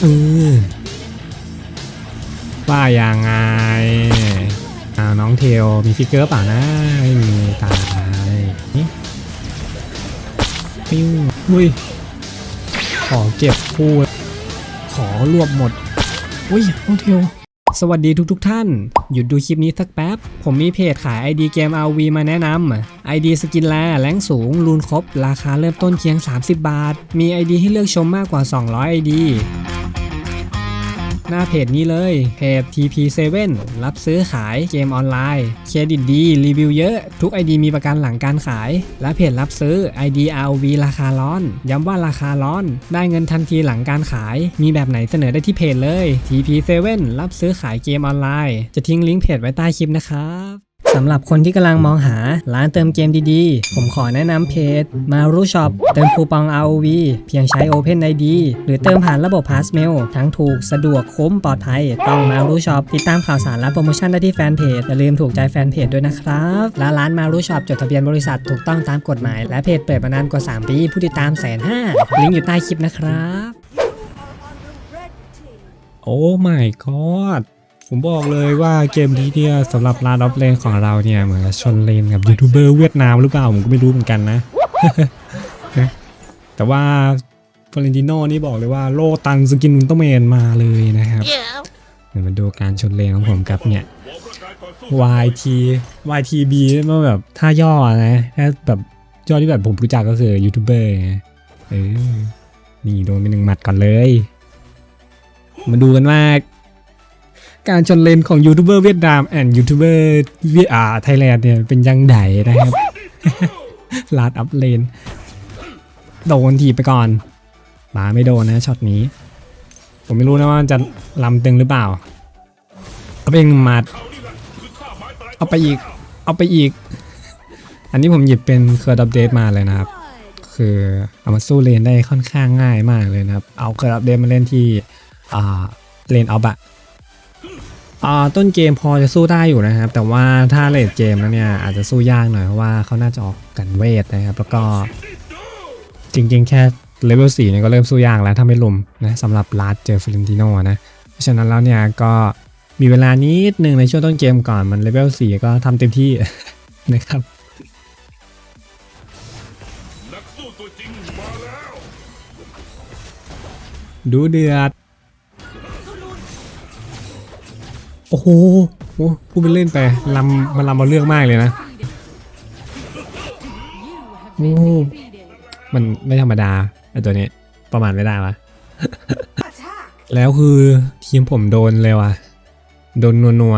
เออว่ายังไงอ้าวน้องเทลมีฟิกเกอร์เปล่านะไม่มีตายนี่ปิ้วอุ้ยขอเก็บคู่ขอรวบหมดอุ้ยน้องเทล สวัสดีทุกๆทท่าน หยุดดูคลิปนี้สักแป๊บ ผมมีเพจขาย ID เกม RV มาแนะนำ ID สกินแลแรงสูง รูนครบ ราคาเริ่มต้นเพียง 30 บาท มี ID ให้เลือกชมมากกว่า 200 ID หน้าเพจนี้เลยเพจ TP7 รับซื้อขายเกมออนไลน์เครดิตดี รีวิวเยอะ ทุก ID มีประกันหลังการขาย และเพจรับซื้อ ID ROV ราคาร้อน ย้ำว่าราคาร้อน ได้เงินทันทีหลังการขาย มีแบบไหนเสนอได้ที่เพจเลย TP7 รับซื้อขายเกมออนไลน์ จะทิ้งลิงก์เพจไว้ใต้คลิปนะครับ สำหรับคนที่กำลังมองหาร้านเติมเกมดีๆ ผมขอแนะนำเพจ Maru Shop เติมคูปอง ROV เพียงใช้ Open ID หรือเติมผ่านระบบ Passmail ทั้งถูกสะดวกคุ้มปลอดภัย ต้อง Maru Shop ติดตามข่าวสารและโปรโมชั่นได้ที่แฟนเพจ อย่าลืมถูกใจแฟนเพจด้วยนะครับ และร้าน Maru Shop จดทะเบียนบริษัทถูกต้องตามกฎหมาย และเพจเปิดมานานกว่า 3 ปี ผู้ติดตามแสนห้าลิงก์อยู่ใต้คลิปนะครับ โอ้ my god ผมบอกเลยว่าเกมนี้เนี่ยสำหรับร้านอฟเลนของเราเนี่ยเหมือนชนเลนกับยูทูบเบอร์เวียดนามหรือเปล่าผมก็ไม่รู้เหมือนกันนะนะแต่ว่าฟลอเรนติโน่นี่บอกเลยว่าโลตันสกินอุลตร้าแมนมาเลยนะครับเดี๋ยวมาดูการชนเลนของผมกับเนี่ย YT YTB นี่มันแบบถ้าย่อนะถ้าแบบย่อที่แบบผมรู้จักก็คือยูทูบเบอร์เออนี่โดนไปหนึ่งหมัดก่อนเลย มาดูกันว่า การชนเลนของยูทูบเบอร์เวียดนามแอนยูทูบเบอร์เวียอาไทยแลนด์เนี่ยเป็นยังไงนะครับลาดอัพเลน โดนทีไปก่อนมาไม่โดนนะช็อตนี้ ผมไม่รู้นะว่าจะลำตึงหรือเปล่า เอาไปอีกมัดเอาไปอีก เอาไปอีก อันนี้ผมหยิบเป็นเคอร์ดอัปเดตมาเลยนะครับ คือเอามาสู้เลนได้ค่อนข้างง่ายมากเลยนะครับ เอาเคอร์ดอัปเดตมาเล่นที่เลนออฟอะ ต้นเกมพอจะสู้ได้อยู่นะครับ แต่ว่าถ้าเลดเกมแล้วเนี่ยอาจจะสู้ยากหน่อยเพราะว่าเขาน่าจะออกกันเวทนะครับ แล้วก็จริงๆ แค่เลเวล4เนี่ยก็เริ่มสู้ยากแล้วถ้าไม่ลุมนะสำหรับลาดเจอฟิลินติโนนะเพราะฉะนั้นแล้วเนี่ยก็มีเวลานิดนึงในช่วงต้นเกมก่อนมันเลเวล4ก็ทำเต็มที่นะครับนักสู้ตัวจริงมาแล้วดูเดือด โอ้โหโอ้พูดเป็นเล่นไปลำมันลำมาเรื่องมากเลยนะโอ้มันไม่ธรรมดาไอตัวนี้ประมาณไม่ได้วะแล้วคือทีมผมโดนเลยว่ะ โดนนัว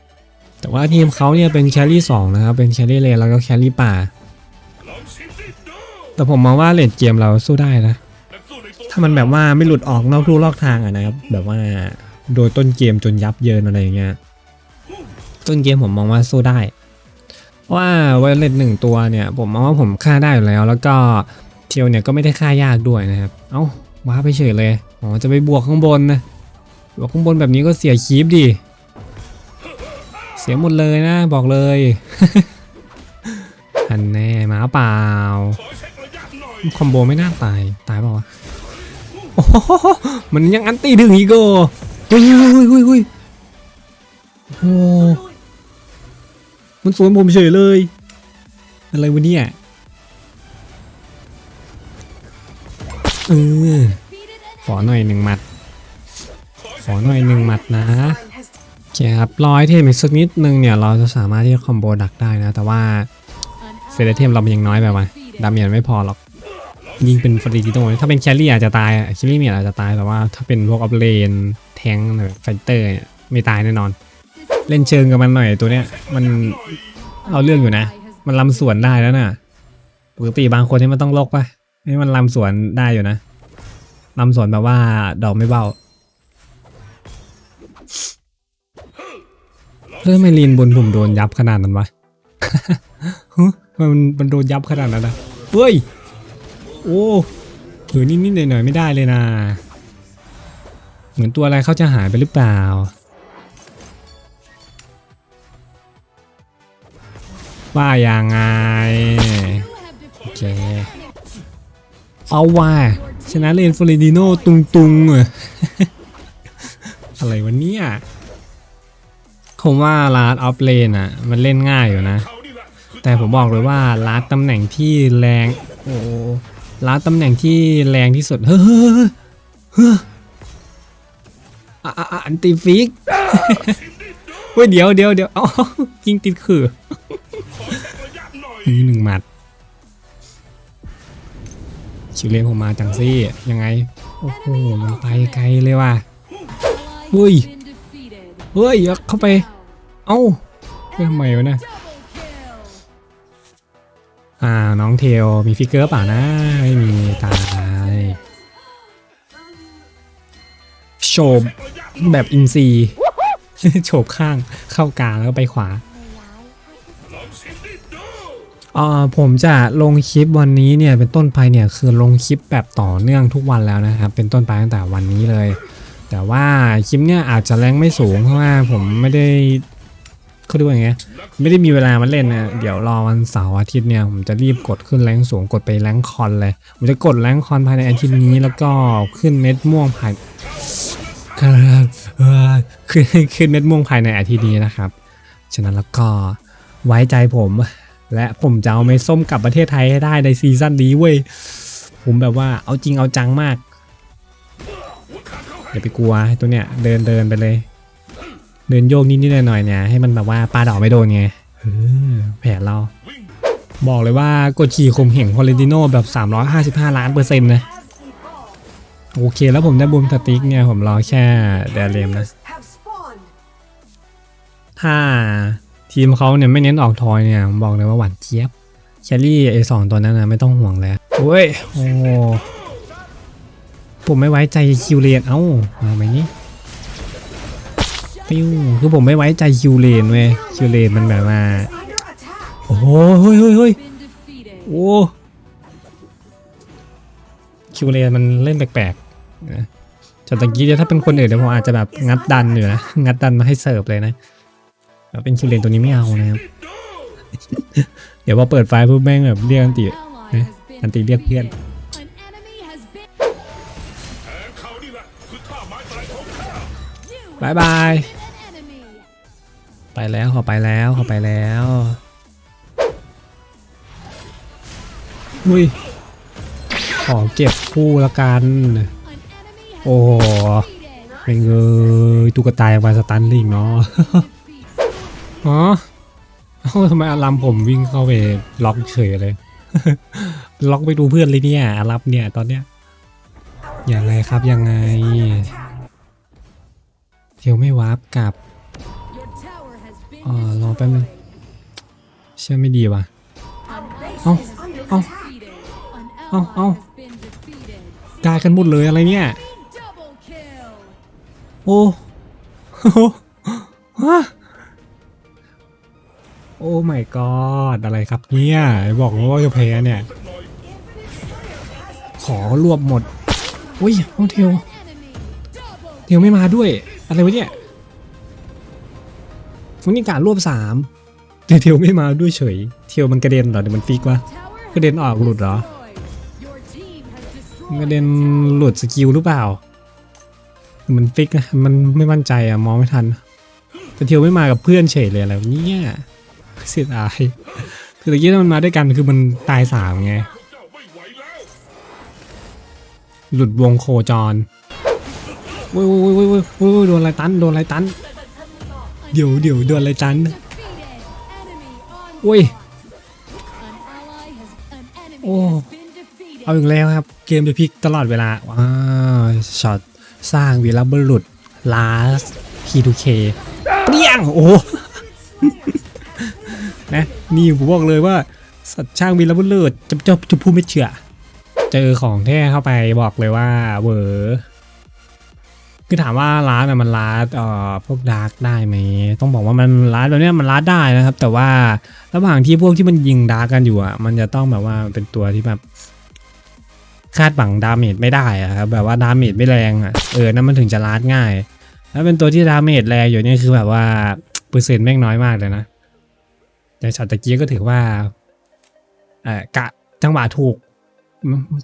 ๆแต่ว่าทีมเขาเนี่ยเป็นแครี่สองนะครับ เป็นแครี่เลนแล้วก็แครี่ป่า แต่ผมมองว่าเลดเกมเราสู้ได้นะ ถ้ามันแบบว่าไม่หลุดออกนอกลู่ลอกทางอะนะครับ แบบว่า โดยต้นเกมจนยับเยินอะไรอย่างเงี้ยต้นเกมผมมองว่าสู้ได้เพราะว่าไวเลตหนึ่งตัวเนี่ย ผมมองว่าผมฆ่าได้อยู่แล้ว แล้วก็เทียวเนี่ยก็ไม่ได้ฆ่ายากด้วยนะครับ เอ้าว้าไปเฉยเลยอ๋อจะไปบวกข้างบนนะบวกข้างบนแบบนี้ก็เสียคีปดิเสียหมดเลยนะบอกเลยอันแน่มาเปล่าคอมโบไม่น่าตาย ตายเปล่าวะมันยังอันตีถึงอีกโก เฮ้ยเฮ้ยเฮ้ยเฮ้ยโอ้มันสวนผมเฉยเลย อะไรวะเนี่ยเออขอหน่อยหนึ่งหมัด ขอหน่อยหนึ่งหมัดนะโอเคครับร้อยเทมอีกสักนิดนึงเนี่ยเราจะสามารถที่จะคอมโบดักได้นะ แต่ว่าเซเลเทมเรามันยังน้อยไปว่ะดาเมจไม่พอหรอกยิงเป็นฟรีติโตถ้าเป็นแคลรี่อาจจะตายแคลรี่เมียอาจจะตายแต่ว่าถ้าเป็นพวกอัพเลน แทงหรือไฟเตอร์เนี่ยไม่ตายแน่นอน เล่นเชิงกับมันหน่อยตัวเนี้ย มันเอาเรื่องอยู่นะ มันลำสวนได้แล้วน่ะปกติบางคนที่มันต้องลกปะนี่มันลำสวนได้อยู่นะลำสวนแบบว่าดอกไม่เบ้าเรื่องไม่ลีนบนผมโดนยับขนาดนั้นวะมันมันโดนยับขนาดนั้นนะเฮ้ย โอ้เออนิดๆหน่อยๆไม่ได้เลยนะ เหมือนตัวอะไรเขาจะหายไปหรือเปล่า ว่าอย่างไงโอเคเอาว่าชนะเลนฟลอริดิโนตุงตุงอะไรวะเนี่ยผมว่าลาดออฟเลนอะ มันเล่นง่ายอยู่นะ แต่ผมบอกเลยว่าลาดตำแหน่งที่แรง โอ้ลาดตำแหน่งที่แรงที่สุด เฮ้ยเฮ้อ อะอะอันติฟิกเฮ้ยเดี๋ยวเดี๋ยวเดี๋ยวอ๋อยิงติดคือขอน่อยอีกหนึ่งหมัดชิวเลนผมมาจังซี่ยังไง โอ้โหมันไปไกลเลยว่ะ Ui. Ui. เฮ้ยเข้าไป เอ้าเฮ้ยทำไมวะเนะอ่าน้องเทลมีฟิกเกอร์เปล่านะไม่มีตา ฉบแบบอินซีโฉบข้างเข้ากลางแล้วก็ไปขวาอ่าผมจะลงคลิปวันนี้เนี่ยเป็นต้นไปเนี่ยคือลงคลิปแบบต่อเนื่องทุกวันแล้วนะครับ เป็นต้นไปตั้งแต่วันนี้เลย แต่ว่าคลิปเนี่ยอาจจะแรงไม่สูงเพราะว่าผมไม่ได้เขาเรียกว่าไงไม่ได้มีเวลามาเล่นนะเดี๋ยวรอวันเสาร์อาทิตย์เนี่ยผมจะรีบกดขึ้นแรงสูงกดไปแรงคอนเลยผมจะกดแรงคอนภายในอาทิตย์นี้แล้วก็ขึ้นเม็ดม่วงภาย ครับเออขึ้นขึ้นเม็ดม่วงภายในอาทิตย์นี้นะครับ ฉะนั้นแล้วก็ไว้ใจผม และผมจะเอาเม็ดส้มกลับประเทศไทยให้ได้ในซีซั่นนี้เว้ย ผมแบบว่าเอาจริงเอาจังมาก อย่าไปกลัวตัวเนี้ยเดินเดินไปเลย เดินโยกนิดๆหน่อยๆเนี่ยให้มันแบบว่าปลาดอกไม่โดนไงแผนเรา บอกเลยว่ากดขี่ข่มเหงพอลิดิโนแบบ 355 ล้านเปอร์เซ็นต์นะ โอเคแล้วผมได้บูมสติ๊กเนี่ย ผมรอแค่แดเรมนะ ถ้าทีมเขาเนี่ยไม่เน้นออกทอยเนี่ยผมบอกเลยว่าหวานเจี๊ยบแครี่ไอสองตัวนั้นนะไม่ต้องห่วงแล้วโอ้ยโอ้ผมไม่ไว้ใจคิวเลนเอ้ามาไหมนี่ปิ้วคือผมไม่ไว้ใจคิวเลนเว้ยคิวเลนมันแบบว่าโอ้โหเฮ้ยเฮ้ยเฮ้ยโอ้ คิวเลนมันเล่นแปลกๆนะจากตะกี้เนี่ยถ้าเป็นคนอื่นเดี๋ยวผมอาจจะแบบงัดดันอยู่นะงัดดันมาให้เสิร์ฟเลยนะเป็นคิวเลนตัวนี้ไม่เอานะครับเดี๋ยวพอเปิดไฟปุ๊บแม่งแบบเรียกอันติ Ally Eh, has been อันติเรียกเพื่อน defeated. An enemy has been. แผนเขานี่แหละคือท่าไม้ตายของข้า You บายบายไปแล้วขอไปแล้วขอไปแล้วอุ้ย ขอเก็บคู่ละกัน โอ้โหเป็นเงยตุ๊กตาวาสตันลิงเนาะอ๋อทำไมอารัมผมวิ่งเข้าไปล็อกเฉยเลย ล็อกไปดูเพื่อนเลยเนี่ยอารัมเนี่ยตอนเนี้ยอยังไงครับยังไง เที่ยวไม่วาร์ปกลับอ๋อรอแป๊บนึงเชื่อไม่ดีว่ะ An ally Oh, has been oh. defeated. An Oh, ally oh. has been defeated. กายกันหมดเลยอะไรเนี่ย โอ้ฮะโอ้ my god อะไรครับเนี่ยบอกแล้วว่าจะแพ้เนี่ย ขอรวบหมดอุ้ยโอ้เทล Enemy. Double เทลไม่มาด้วย อะไรวะเนี่ยฟุนิการรวบสามแต่เทลไม่มาด้วยเฉย เทลมันกระเด็นเหรอเดี๋ยวมันฟิกวะกระเด็นออกหลุดเหรอ กระเด็นหลุดสกิลหรือเปล่า มันฟิกนะมันไม่มั่นใจอะมองไม่ทัน แต่เทียวไม่มากับเพื่อนเฉยเลยอะไรเนี่ยเสียดาย คือตะกี้ถ้ามันมาด้วยกันคือมันตายสามไง หลุดวงโคจรโว้ยโว้ยโว้ยโว้ยโว้ยโว้ยโดนอะไรตันโดนอะไรตัน เดี๋ยวเดี๋ยวโดนอะไรตัน Defeated. Enemy on โอ้ย เอาอีกแล้วครับ เกมจะพลิกตลอดเวลาว้าวช็อตสร้างวีรบุรุษลาส P2K เปรี้ยง โอ้นะนี่ผมบอกเลยว่า สัตว์ช่างวีรบุรุษจะจะจะพูดไม่เชื่อ เจอของแท้เข้าไปบอกเลยว่าเวอร์คือถามว่าร้านมันร้านเอ่อพวกดาร์กได้ไหมต้องบอกว่ามันร้านแบบนี้มันร้านได้นะครับ แต่ว่าระหว่างที่พวกที่มันยิงดาร์กกันอยู่อะมันจะต้องแบบว่าเป็นตัวที่แบบ คาดหวังดาเมจไม่ได้อะครับแบบว่าดาเมจไม่แรงอะเออนั่นมันถึงจะลาดง่าย แล้วเป็นตัวที่ดาเมจแรงอยู่นี่คือแบบว่าเปอร์เซ็นต์แม่งน้อยมากเลยนะแต่ช็อตตะกี้ก็ถือว่าเออกะจังหวะถูก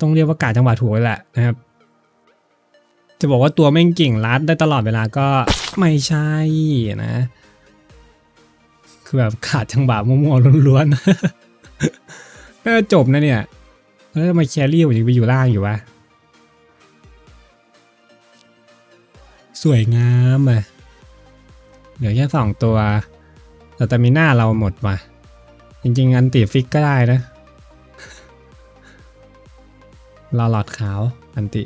ต้องเรียกว่ากาจังหวะถูกเลยแหละนะครับ จะบอกว่าตัวแม่งเก่งลัดได้ตลอดเวลาก็ไม่ใช่นะ คือแบบขาดจังหวะมั่วๆล้วนๆเออจบนะเนี่ย แล้วทำไมแครี่ผมยังไปอยู่ล่างอยู่วะ สวยงามอะเหลือแค่สองตัว แต่ตามิน่าเราหมดว่ะ จริงๆ อันติฟิกก็ได้นะรอหลอดขาว อันติ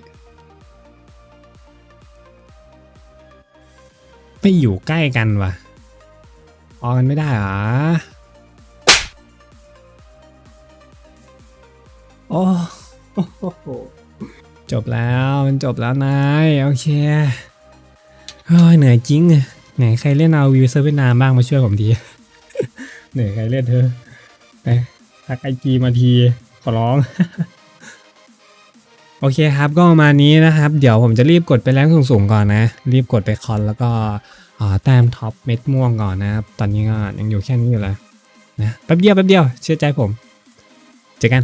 ไม่อยู่ใกล้กันว่ะออกกันไม่ได้หรอ โอ้โหจบแล้วมันจบแล้วนายโอเคโอ้ยเหนื่อยจริงไหนใครเล่นเอาวีเซอร์เวียดนามบ้างมาช่วยผมทีเหนื่อยใครเล่นเธอะไปทักไอจีมาทีขอร้อง โอเคครับก็ประมาณนี้นะครับ เดี๋ยวผมจะรีบกดไปแรงสูงๆก่อนนะ รีบกดไปคอนแล้วก็แต้มท็อปเม็ดม่วงก่อนนะครับ ตอนนี้ก็ยังอยู่แค่นี้อยู่เลยนะแป๊บเดียวแป๊บเดียวเชื่อใจผม เจอกัน